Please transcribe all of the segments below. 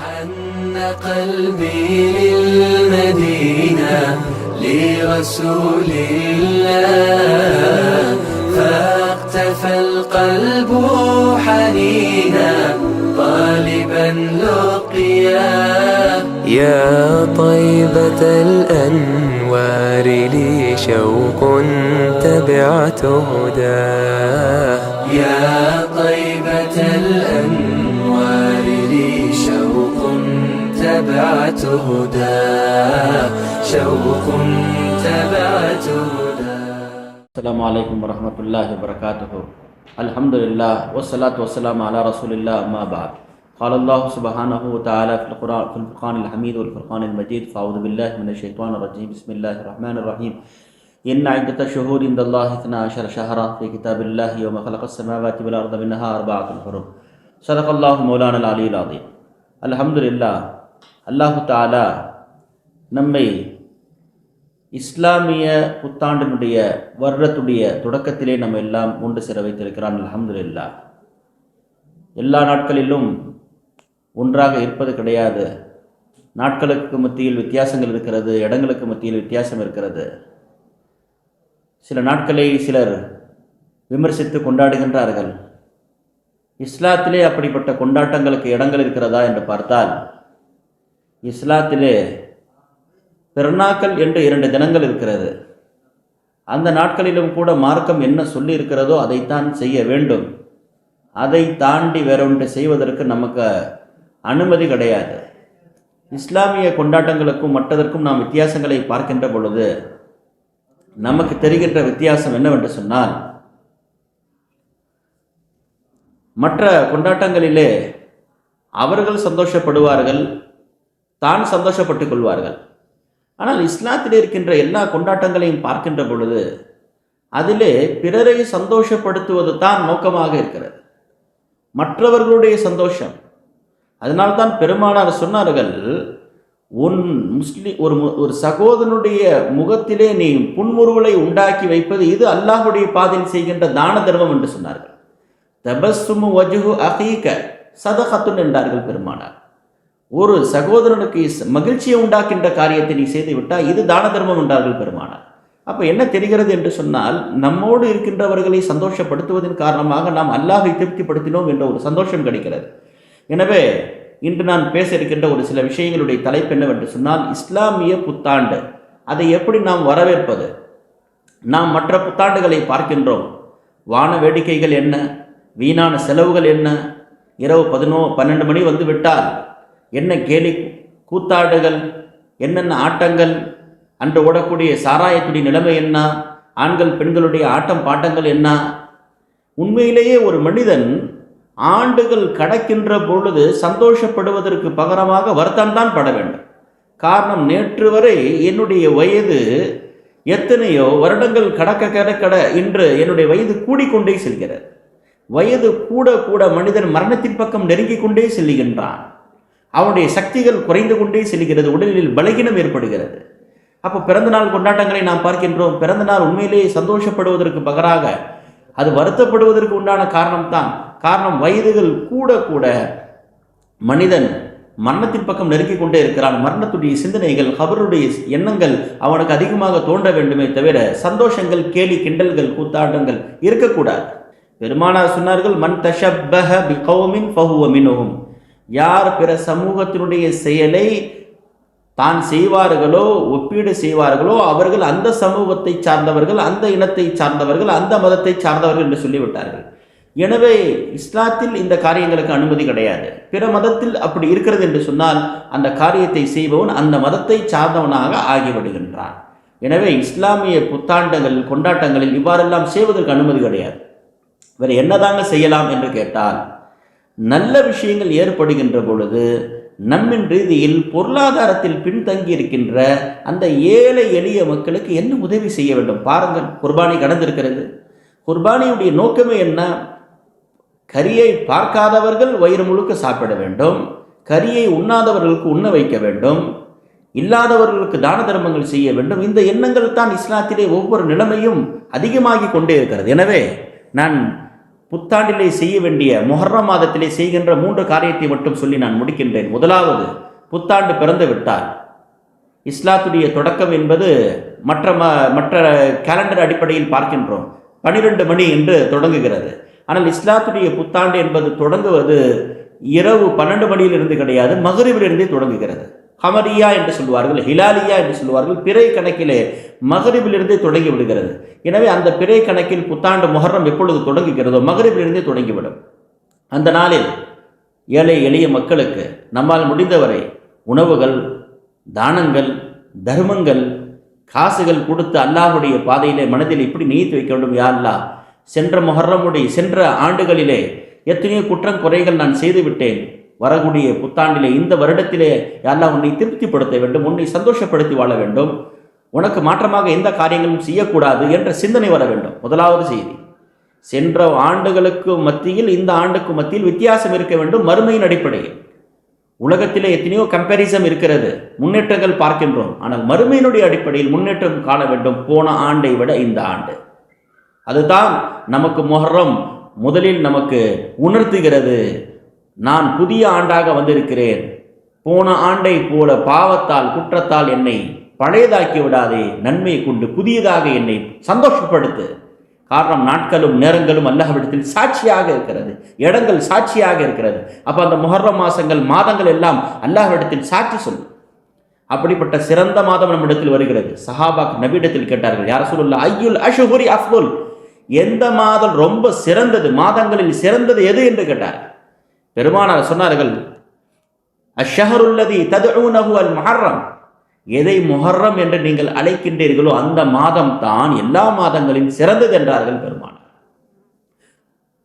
حن قلبي للمدينة لرسول الله. فاقتفى القلب حنينا طالبا لقياه يا طيبة الأنوار لي شوق تبعت هداه يا طيبة الأنوار تبعت هداه شوق تبعت هداه السلام عليكم ورحمة الله وبركاته. الحمد لله والصلاة والسلام على رسول الله أما بعد. قال الله سبحانه وتعالى في القرآن في الفرقان الحميد والفرقان المجيد. فأعوذ بالله من الشيطان الرجيم. بسم الله الرحمن الرحيم. إن عدة الشهور عند الله اثنا عشر شهرا في كتاب الله يوم خلق السماوات والأرض منها أربعة حرم صدق الله مولانا العلي العظيم. الحمد لله அல்லாஹு தாலா நம்மை இஸ்லாமிய புத்தாண்டினுடைய வருடத்துடைய தொடக்கத்திலே நம்ம எல்லாம் ஒன்று சேர வைத்திருக்கிறான் இல்லா எல்லா நாட்களிலும் ஒன்றாக இருப்பது கிடையாது. நாட்களுக்கு மத்தியில் வித்தியாசங்கள் இருக்கிறது இடங்களுக்கு மத்தியில் வித்தியாசம் இருக்கிறது. சில நாட்களை சிலர் விமர்சித்து கொண்டாடுகின்றார்கள். இஸ்லாத்திலே அப்படிப்பட்ட கொண்டாட்டங்களுக்கு இடங்கள் இருக்கிறதா என்று பார்த்தால் இஸ்லாத்திலே பெருநாக்கள் என்று இரண்டு தினங்கள் இருக்கிறது. அந்த நாட்களிலும் கூட மார்க்கம் என்ன சொல்லி இருக்கிறதோ அதைத்தான் செய்ய வேண்டும். அதை தாண்டி வேறொன்று செய்வதற்கு நமக்கு அனுமதி கிடையாது. இஸ்லாமிய கொண்டாட்டங்களுக்கும் மற்றதற்கும் நாம் வித்தியாசங்களை பார்க்கின்ற பொழுது நமக்கு தெரிகின்ற வித்தியாசம் என்னவென்று சொன்னால் மற்ற கொண்டாட்டங்களிலே அவர்கள் சந்தோஷப்படுவார்கள் தான் சந்தோஷப்பட்டுக் கொள்வார்கள். ஆனால் இஸ்லாத்தில் இருக்கின்ற எல்லா கொண்டாட்டங்களையும் பார்க்கின்ற பொழுது அதிலே பிறரை சந்தோஷப்படுத்துவது தான் நோக்கமாக இருக்கிறது. மற்றவர்களுடைய சந்தோஷம். அதனால்தான் பெருமானார் சொன்னார்கள் உன் முஸ்லி ஒரு ஒரு சகோதரனுடைய முகத்திலே நீ புன்முறுவலை உண்டாக்கி வைப்பது இது அல்லாஹுடைய பாதையில் செய்கின்ற தான தர்மம் என்று சொன்னார்கள். தபஸ்ஸுமு வஜுஹு அகீக சதகத்துன் என்றார்கள் பெருமானார். ஒரு சகோதரனுக்கு மகிழ்ச்சியை உண்டாக்கின்ற காரியத்தை நீ செய்து விட்டால் இது தான தர்மம் என்றார்கள் பெருமானார் அப்போ என்ன தெரிகிறது என்று சொன்னால் நம்மோடு இருக்கின்றவர்களை சந்தோஷப்படுத்துவதன் காரணமாக நாம் அல்லாஹை திருப்திப்படுத்தினோம் என்ற ஒரு சந்தோஷம் கிடைக்கிறது. எனவே இன்று நான் பேச இருக்கின்ற ஒரு சில விஷயங்களுடைய தலைப்பு என்னவென்று சொன்னால் இஸ்லாமிய புத்தாண்டு. அதை எப்படி நாம் வரவேற்பது? நாம் மற்ற புத்தாண்டுகளை பார்க்கின்றோம். வான வேடிக்கைகள் என்ன? வீணான செலவுகள் என்ன? இரவு பதினோ பன்னெண்டு மணி வந்து விட்டால் என்ன கேலி கூத்தாடுகள் என்னென்ன ஆட்டங்கள் அன்று ஓடக்கூடிய சாராயத்துடைய நிலைமை என்ன ஆண்கள் பெண்களுடைய ஆட்டம் பாட்டங்கள் என்ன? உண்மையிலேயே ஒரு மனிதன் ஆண்டுகள் கடக்கின்ற பொழுது சந்தோஷப்படுவதற்கு பகரமாக வருத்தம்தான் பட வேண்டும். காரணம் நேற்று வரை என்னுடைய வயது எத்தனையோ வருடங்கள் கடக்க கடக்கட இன்று என்னுடைய வயது கூடிக்கொண்டே செல்கிறது. வயது கூட கூட மனிதன் மரணத்தின் பக்கம் நெருங்கிக் கொண்டே செல்லுகின்றான். அவனுடைய சக்திகள் குறைந்து கொண்டே செல்கிறது உடலில் பலகீனம் ஏற்படுகிறது. அப்போ பிறந்தநாள் கொண்டாட்டங்களை நாம் பார்க்கின்றோம். பிறந்தநாள் உண்மையிலேயே சந்தோஷப்படுவதற்கு பகராக அது வருத்தப்படுவதற்கு உண்டான காரணம் தான். காரணம் வயதுகள் கூட கூட மனிதன் மரணத்தின் பக்கம் நெருக்கிக் கொண்டே இருக்கிறான். மரணத்துடைய சிந்தனைகள் அவருடைய எண்ணங்கள் அவனுக்கு அதிகமாக தோன்ற வேண்டுமே தவிர சந்தோஷங்கள் கேலி கிண்டல்கள் கூத்தாட்டங்கள் இருக்கக்கூடாது. பெருமானார் சொன்னார்கள் மன் தஷப்பஹ பி கௌமின் ஃபஹுவ யார் பிற சமூகத்தினுடைய செயலை தான் செய்வார்களோ ஒப்பீடு செய்வார்களோ அவர்கள் அந்த சமூகத்தை சார்ந்தவர்கள் அந்த இனத்தை சார்ந்தவர்கள் அந்த மதத்தை சார்ந்தவர்கள் என்று சொல்லிவிட்டார்கள். எனவே இஸ்லாத்தில் இந்த காரியங்களுக்கு அனுமதி கிடையாது. பிற மதத்தில் அப்படி இருக்கிறது என்று சொன்னால் அந்த காரியத்தை செய்பவன் அந்த மதத்தை சார்ந்தவனாக ஆகிவிடுகின்றான். எனவே இஸ்லாமிய புத்தாண்டங்கள் கொண்டாட்டங்களில் இவ்வாறெல்லாம் செய்வதற்கு அனுமதி கிடையாது. வேறு என்னதாங்க செய்யலாம் என்று கேட்டால் நல்ல விஷயங்கள் ஏற்படுகின்ற பொழுது நம்மின் ரீதியில் பொருளாதாரத்தில் பின்தங்கி இருக்கின்ற அந்த ஏழை எளிய மக்களுக்கு என்ன உதவி செய்ய வேண்டும்? பாருங்கள் குர்பானி கடந்திருக்கிறது. குர்பானியுடைய நோக்கமே என்ன? கரியை பார்க்காதவர்கள் வயிறு முழுக்க சாப்பிட வேண்டும். கரியை உண்ணாதவர்களுக்கு உண்ண வைக்க வேண்டும். இல்லாதவர்களுக்கு தான தர்மங்கள் செய்ய வேண்டும். இந்த எண்ணங்கள் தான் இஸ்லாத்திலே ஒவ்வொரு நிலைமையும் அதிகமாகி கொண்டே இருக்கிறது. எனவே நான் புத்தாண்டிலே செய்ய வேண்டிய முஹர்ரம் மாதத்திலே செய்கின்ற மூன்று காரியத்தை மட்டும் சொல்லி நான் முடிக்கின்றேன். முதலாவது புத்தாண்டு பிறந்து விட்டால். இஸ்லாத்துடைய தொடக்கம் என்பது மற்ற ம மற்ற கேலண்டர் அடிப்படையில் பார்க்கின்றோம். பனிரெண்டு மணி என்று தொடங்குகிறது. ஆனால் இஸ்லாத்துடைய புத்தாண்டு என்பது தொடங்குவது இரவு பன்னெண்டு மணியிலிருந்து கிடையாது மகரிபிலிருந்தே தொடங்குகிறது. ஹமரியா என்று சொல்வார்கள் ஹிலாலியா என்று சொல்வார்கள் பிறை கணக்கிலே மகரிபிலிருந்தே தொடங்கி விடுகிறது. எனவே அந்த பிறை கணக்கில் புத்தாண்டு முகரம் எப்பொழுது தொடங்குகிறதோ மகரிபிலிருந்தே தொடங்கிவிடும் அந்த நாளில் ஏழை எளிய மக்களுக்கு நம்மால் முடிந்தவரை உணவுகள் தானங்கள் தர்மங்கள் காசுகள் கொடுத்து அல்லாஹுடைய பாதையிலே மனதில் இப்படி நீத்து வைக்க வேண்டும் யாருல்லா சென்ற முஹர்ரமுடைய சென்ற ஆண்டுகளிலே எத்தனையோ குற்றம் குறைகள் நான் செய்துவிட்டேன் வரக்கூடிய புத்தாண்டிலே இந்த வருடத்திலே அல்லாஹ் உன்னை திருப்திப்படுத்த வேண்டும் உன்னை சந்தோஷப்படுத்தி வாழ வேண்டும். உனக்கு மாற்றமாக எந்த காரியங்களும் செய்யக்கூடாது என்ற சிந்தனை வர வேண்டும். முதலாவது செய்தி சென்ற ஆண்டுகளுக்கு மத்தியில் இந்த ஆண்டுக்கு மத்தியில் வித்தியாசம் இருக்க வேண்டும் மறுமையின் அடிப்படையில். உலகத்திலே எத்தனையோ கம்பேரிசம் இருக்கிறது முன்னேற்றங்கள் பார்க்கின்றோம். ஆனால் மறுமையினுடைய அடிப்படையில் முன்னேற்றம் காண வேண்டும் போன ஆண்டை விட இந்த ஆண்டு. அதுதான் நமக்கு முகரம் முதலில் நமக்கு உணர்த்துகிறது. நான் புதிய ஆண்டாக வந்திருக்கிறேன். போன ஆண்டை போல பாவத்தால் குற்றத்தால் என்னை பழையதாக்கி விடாதே. நன்மையை கொண்டு புதியதாக என்னை சந்தோஷப்படுத்து. காரணம் நாட்களும் நேரங்களும் அல்லாஹ்விடத்தில் சாட்சியாக இருக்கிறது. இடங்கள் சாட்சியாக இருக்கிறது. அப்போ அந்த முகர்ற மாதங்கள் மாதங்கள் எல்லாம் அல்லாஹ்விடத்தில் சாட்சி சொல்லும் அப்படிப்பட்ட சிறந்த மாதம் நம்மிடத்தில் வருகிறது. சஹாபாக் நபியிடத்தில் கேட்டார்கள் யார் சொல்லுல்லா ஐயுல் அஷுஹுரி அஃபுல் எந்த மாதம் ரொம்ப சிறந்தது மாதங்களில் சிறந்தது எது என்று கேட்டார் பெருமானார் சொன்னார்கள் அஷஹருல்லதி ததுனஹு அல் மஹர்ரம். எதை முஹர்ரம் என்று நீங்கள் அழைக்கின்றீர்களோ அந்த மாதம் தான் எல்லா மாதங்களில் சிறந்தது என்றார்கள் பெருமானார்.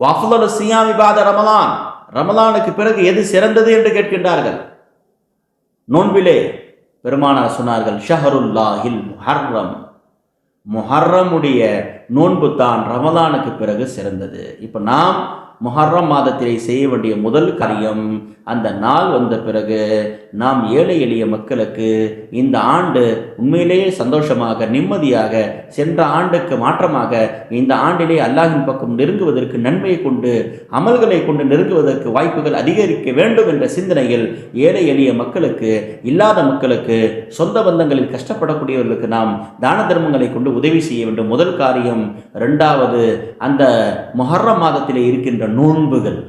வஃலு சியாமி பாத ரமலான். ரமலானுக்கு பிறகு எது சிறந்தது? என்று கேட்கின்றார்கள். நோன்பிலே பெருமானார் சொன்னார்கள் ஷஹருல்லாஹில் முஹர்ரம். முஹர்ரமுடைய நோன்பு தான் ரமலானுக்கு பிறகு சிறந்தது. இப்போ நாம் முஹர்ரம் மாதத்திலே செய்ய வேண்டிய முதல் காரியம் அந்த நாள் வந்த பிறகு நாம் ஏழை எளிய மக்களுக்கு இந்த ஆண்டு உண்மையிலேயே சந்தோஷமாக நிம்மதியாக சென்ற ஆண்டுக்கு மாற்றமாக இந்த ஆண்டிலே அல்லாஹின் பக்கம் நெருங்குவதற்கு நன்மையை கொண்டு அமல்களை கொண்டு நெருங்குவதற்கு வாய்ப்புகள் அதிகரிக்க வேண்டும் என்ற சிந்தனையில் ஏழை எளிய மக்களுக்கு இல்லாத மக்களுக்கு சொந்த பந்தங்களில் கஷ்டப்படக்கூடியவர்களுக்கு நாம் தான தர்மங்களை கொண்டு உதவி செய்ய வேண்டும். முதல் காரியம். ரெண்டாவது அந்த மொஹர்ரம் மாதத்திலே இருக்கின்ற நோன்புகள்.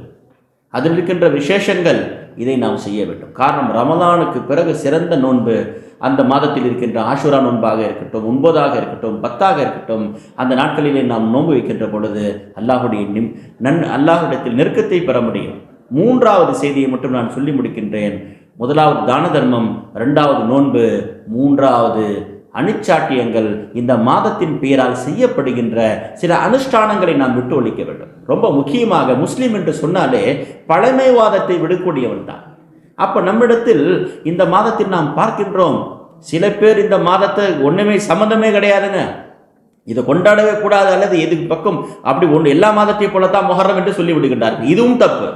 அதில் இருக்கின்ற விசேஷங்கள் இதை நாம் செய்ய வேண்டும். காரணம் ரமலானுக்கு பிறகு சிறந்த நோன்பு அந்த மாதத்தில் இருக்கின்ற ஆஷுரா நோன்பாக இருக்கட்டும் ஒன்பதாக இருக்கட்டும் பத்தாக இருக்கட்டும் அந்த நாட்களிலே நாம் நோன்பு வைக்கின்ற பொழுது அல்லாஹுடைய நிம் நன் அல்லாஹுடத்தில் நெருக்கத்தை பெற முடியும். மூன்றாவது செய்தியை மட்டும் நான் சொல்லி முடிக்கின்றேன். முதலாவது தான தர்மம் ரெண்டாவது நோன்பு மூன்றாவது அணுச்சாட்டியங்கள் இந்த மாதத்தின் பெயரால் செய்யப்படுகின்ற சில அனுஷ்டானங்களை நாம் விட்டு ஒழிக்க வேண்டும். ரொம்ப முக்கியமாக முஸ்லீம் என்று சொன்னாலே பழமைவாதத்தை விடக்கூடியவன் தான். அப்போ நம்மிடத்தில் இந்த மாதத்தில் நாம் பார்க்கின்றோம் சில பேர் இந்த மாதத்தை ஒன்றுமே சம்மந்தமே கிடையாதுங்க. இதை கொண்டாடவே கூடாது அல்லது எதுக்கு பக்கம் அப்படி ஒன்று எல்லா மாதத்தையும் போல தான் முகரம் என்று சொல்லி விடுகின்றார்கள் இதுவும் தப்பு.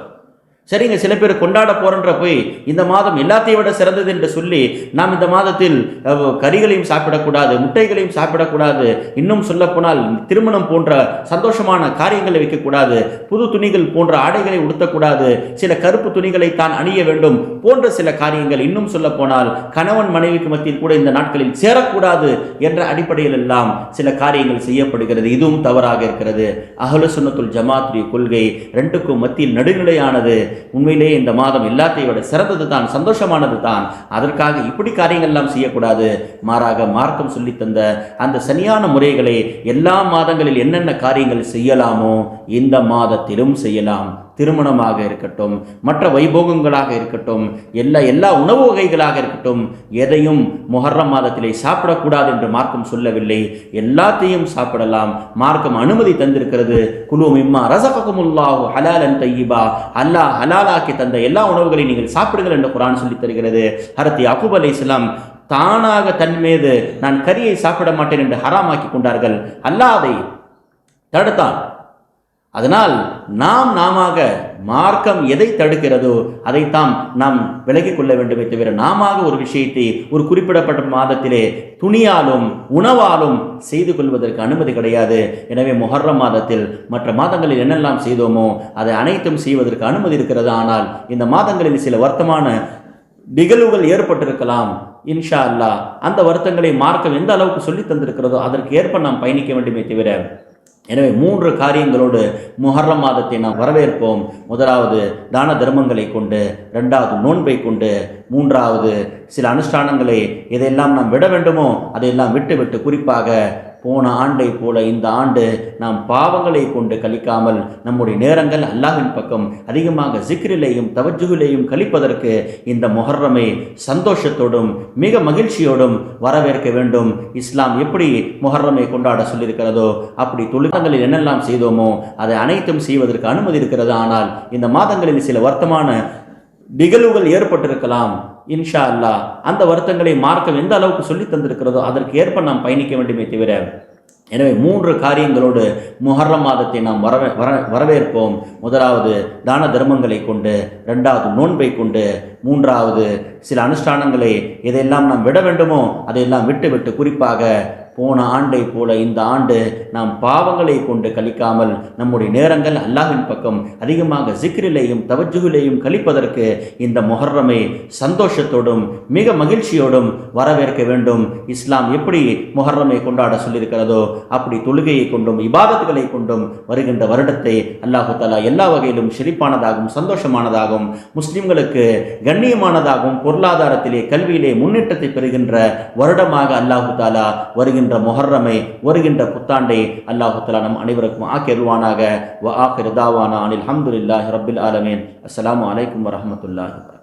சரிங்க சில பேர் கொண்டாட போறன்ற போய் இந்த மாதம் எல்லாத்தையும் விட சிறந்தது என்று சொல்லி நாம் இந்த மாதத்தில் கறிகளையும் சாப்பிடக்கூடாது முட்டைகளையும் சாப்பிடக்கூடாது இன்னும் சொல்லப்போனால் திருமணம் போன்ற சந்தோஷமான காரியங்களை வைக்கக்கூடாது புது துணிகள் போன்ற ஆடைகளை உடுத்தக்கூடாது சில கருப்பு துணிகளை தான் அணிய வேண்டும் போன்ற சில காரியங்கள் இன்னும் சொல்லப்போனால் கணவன் மனைவிக்கு மத்தியில் கூட இந்த நாட்களில் சேரக்கூடாது என்ற அடிப்படையில் எல்லாம் சில காரியங்கள் செய்யப்படுகிறது. இதுவும் தவறாக இருக்கிறது. அகல சுன்னத்துல் ஜமாத்ரி கொள்கை ரெண்டுக்கும் மத்தியில் நடுநிலையானது. உண்மையிலேயே இந்த மாதம் எல்லாத்தையும் விட சிறந்தது தான் சந்தோஷமானது தான். அதற்காக இப்படி காரியங்கள்லாம் செய்யக்கூடாது. மாறாக மார்க்கம் சொல்லித்தந்த அந்த சரியான முறைகளை எல்லா மாதங்களில் என்னென்ன காரியங்கள் செய்யலாமோ இந்த மாதத்திலும் செய்யலாம். திருமணமாக இருக்கட்டும் மற்ற வைபோகங்களாக இருக்கட்டும் எல்லா எல்லா உணவு வகைகளாக இருக்கட்டும் எதையும் முஹர்ரம் மாதத்திலே சாப்பிடக்கூடாது என்று மார்க்கம் சொல்லவில்லை. எல்லாத்தையும் சாப்பிடலாம். மார்க்கம் அனுமதி தந்திருக்கிறது. குழு மிம்மா ரசகமுல்லாஹு ஹலாலன் தையிபா அல்லாஹ் ஹலாலாக்கி தந்த எல்லா உணவுகளையும் நீங்கள் சாப்பிடுங்கள் என்று குரான் சொல்லி தருகிறது. ஹரத்தி அகுப் அலி இஸ்லாம் தானாக தன் மீது நான் கரியை சாப்பிட மாட்டேன் என்று ஹராமாக்கி கொண்டார்கள். அல்லாஹ் தடுத்தான். அதனால் நாம் நாமாக மார்க்கம் எதை தடுக்கிறதோ அதைத்தான் நாம் விலகிக் கொள்ள வேண்டுமே தவிர நாம ஒரு விஷயத்தை ஒரு குறிப்பிடப்பட்ட மாதத்திலே துணியாலும் உணவாலும் செய்து கொள்வதற்கு அனுமதி கிடையாது. எனவே மொஹர்ர மாதத்தில் மற்ற மாதங்களில் என்னெல்லாம் செய்தோமோ அதை அனைத்தும் செய்வதற்கு அனுமதி இருக்கிறது. ஆனால் இந்த மாதங்களில் சில வர்த்தமான நிகழ்வுகள் ஏற்பட்டிருக்கலாம். இன்ஷா அல்லாஹ். அந்த வருத்தங்களை மார்க்கம் எந்த அளவுக்கு சொல்லி தந்திருக்கிறதோ அதற்கு ஏற்ப நாம் பயணிக்க வேண்டுமே தவிர எனவே மூன்று காரியங்களோடு முஹர்ரம் மாதத்தை நாம் வரவேற்போம். முதலாவது தான தர்மங்களை கொண்டு ரெண்டாவது நோன்பை கொண்டு மூன்றாவது சில அனுஷ்டானங்களை எதையெல்லாம் நாம் விட வேண்டுமோ அதையெல்லாம் விட்டு விட்டு குறிப்பாக போன ஆண்டை போல இந்த ஆண்டு நாம் பாவங்களை கொண்டு கழிக்காமல் நம்முடைய நேரங்கள் அல்லாஹின் பக்கம் அதிகமாக ஜிக்ரிலேயும் தவஜுகிலேயும் கழிப்பதற்கு இந்த முஹர்ரமை சந்தோஷத்தோடும் மிக மகிழ்ச்சியோடும் வரவேற்க வேண்டும். இஸ்லாம் எப்படி முஹர்ரமை கொண்டாட சொல்லியிருக்கிறதோ அப்படி தொழில்களில் என்னெல்லாம் செய்தோமோ அதை அனைத்தும் செய்வதற்கு அனுமதி இருக்கிறது. ஆனால் இந்த மாதங்களில் சில வர்த்தமான நிகழ்வுகள் ஏற்பட்டிருக்கலாம். இன்ஷா அல்லாஹ் அந்த வருத்தங்களை மார்க்கம் எந்த அளவுக்கு சொல்லி தந்திருக்கிறதோ அதற்கு ஏற்ப நாம் பயணிக்க வேண்டுமே தவிர எனவே மூன்று காரியங்களோடு முஹர்ரம் மாதத்தை நாம் வரவே வர வரவேற்போம். முதலாவது தான தர்மங்களை கொண்டு ரெண்டாவது நோன்பை கொண்டு மூன்றாவது சில அனுஷ்டானங்களை எதையெல்லாம் நாம் விட வேண்டுமோ அதையெல்லாம் விட்டு விட்டு குறிப்பாக போன ஆண்டை போல இந்த ஆண்டு நாம் பாவங்களை கொண்டு கழிக்காமல் நம்முடைய நேரங்கள் அல்லாஹின் பக்கம் அதிகமாக ஜிக்ரிலேயும் தவஜுகிலேயும் கழிப்பதற்கு இந்த மொஹர்ரமை சந்தோஷத்தோடும் மிக மகிழ்ச்சியோடும் வரவேற்க வேண்டும். இஸ்லாம் எப்படி மொஹர்ரமை கொண்டாட சொல்லியிருக்கிறதோ அப்படி தொழுகையை கொண்டும் இபாதத்துகளை கொண்டும் வருகின்ற வருடத்தை அல்லாஹு தாலா எல்லா வகையிலும் செழிப்பானதாகவும் சந்தோஷமானதாகவும் முஸ்லிம்களுக்கு கண்ணியமானதாகவும் பொருளாதாரத்திலே கல்வியிலே முன்னேற்றத்தை பெறுகின்ற வருடமாக அல்லாஹு தாலா வருகின்ற முஹர்ரமை வருகின்ற புத்தாண்டை அல்லாஹுத்தலா நம் அனைவருக்கும் ஆக்கிருவானாக. வ ஆஹிர் தாவானா அனில் ஹம்துலில்லாஹி ரபில் ஆலமீன். அஸ்லாம் வலைக்கம் வரஹ்மத்துல்லாஹி